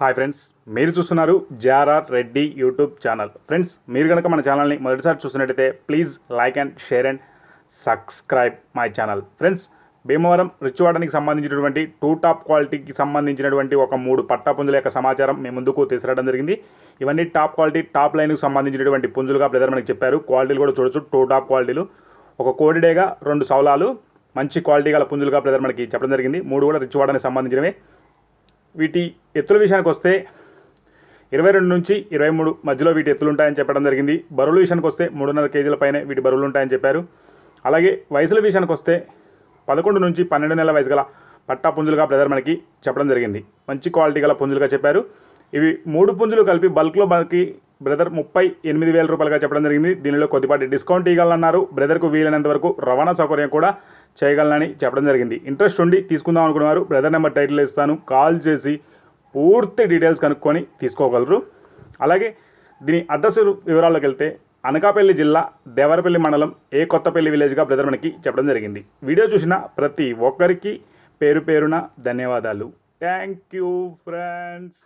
Hi friends మీరు చూస్తున్నారు JRR Reddy YouTube channel. Friends మీరు కనుక మన ఛానల్ని మొదటిసారి చూసినట్టయితే please like and share and subscribe my channel. Friends Bhimavaram రిచ్వాడానికి సంబంధించినటువంటి టూ టాప్ క్వాలిటీకి సంబంధించినటువంటి ఒక మూడు పట్టా పుంజుల యొక్క సమాచారం మేము ముందుకు తీసుకురావడం జరిగింది. ఇవన్నీ టాప్ క్వాలిటీ టాప్ లైన్కి సంబంధించినటువంటి పుంజులుగా బ్రదర్ మనకి చెప్పారు. క్వాలిటీలు కూడా చూడొచ్చు టూ టాప్ క్వాలిటీలు. ఒక కోడిడేగా రెండు సౌలాలు మంచి క్వాలిటీ గల పుంజులుగా బ్రదర్ మనకి చెప్పడం జరిగింది. మూడు కూడా రిచ్వాడానికి సంబంధించినవి. వీటి ఎత్తుల విషయానికి వస్తే ఇరవై రెండు నుంచి ఇరవై మూడు మధ్యలో వీటి ఎత్తులు ఉంటాయని చెప్పడం జరిగింది. బరువుల విషయానికి వస్తే మూడున్నర కేజీల పైనే వీటి బరువులు ఉంటాయని చెప్పారు. అలాగే వయసుల విషయానికి వస్తే పదకొండు నుంచి పన్నెండు నెలల వయసు గల పట్టా పుంజులుగా బ్రదర్ మనకి చెప్పడం జరిగింది. మంచి క్వాలిటీ గల పుంజులుగా చెప్పారు. ఇవి మూడు పుంజులు కలిపి బల్క్లో మనకి బ్రదర్ ముప్పై ఎనిమిది వేల రూపాయలుగా చెప్పడం జరిగింది. దీనిలో కొద్దిపాటి డిస్కౌంట్ ఇవ్వాలన్నారు. బ్రదర్కు వీలైనంత వరకు రవాణా సౌకర్యం కూడా చేయగలనని చెప్పడం జరిగింది. ఇంట్రెస్ట్ ఉండి తీసుకుందాం అనుకున్నవారు బ్రదర్ నెంబర్ టైటిల్ ఇస్తాను. కాల్ చేసి పూర్తి డీటెయిల్స్ కనుక్కొని తీసుకోగలరు. అలాగే దీని అడ్రస్ వివరాల్లోకి వెళ్తే అనకాపల్లి జిల్లా దేవరపల్లి మండలం ఏ కొత్తపల్లి విలేజ్గా బ్రదర్ మనకి చెప్పడం జరిగింది. వీడియో చూసిన ప్రతి ఒక్కరికి పేరు పేరున ధన్యవాదాలు. Thank you friends.